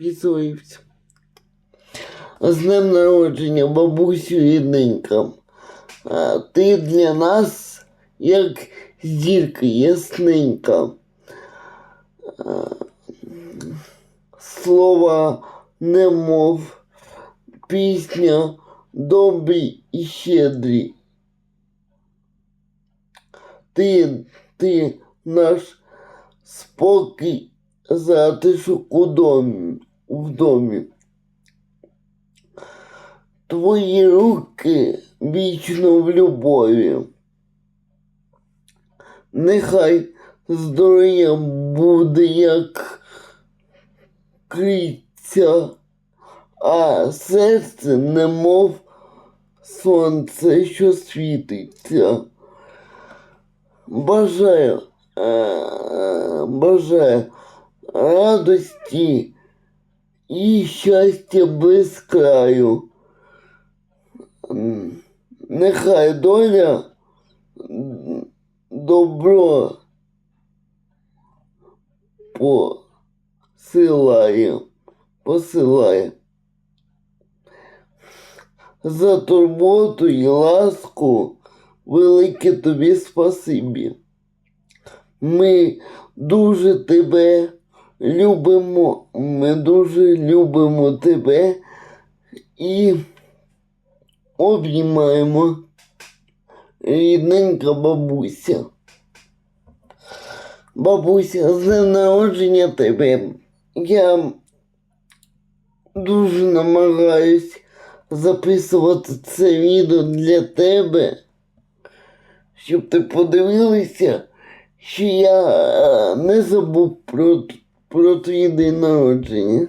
підписуємося. З днем народження, бабусю рідненька. А Ти для нас як зірка ясненька. Слова немов, пісня добрі і щедрі. Ти, ти наш спокій, затишок у домі, в домі. Твої руки вічно в любові. Нехай здоров'я буде як криця, а серце немов сонце, що світиться. Бажаю, е, бажаю радості і щастя без краю. Нехай доля добро посилає, посилає. За турботу і ласку велике тобі спасибі. Ми дуже тебе любимо, ми дуже любимо тебе і обіймаємо рідненька бабуся. Бабуся, з народження тебе. Я дуже намагаюсь записувати це відео для тебе, щоб ти подивилася, що я е, не забув про, про твій день народження.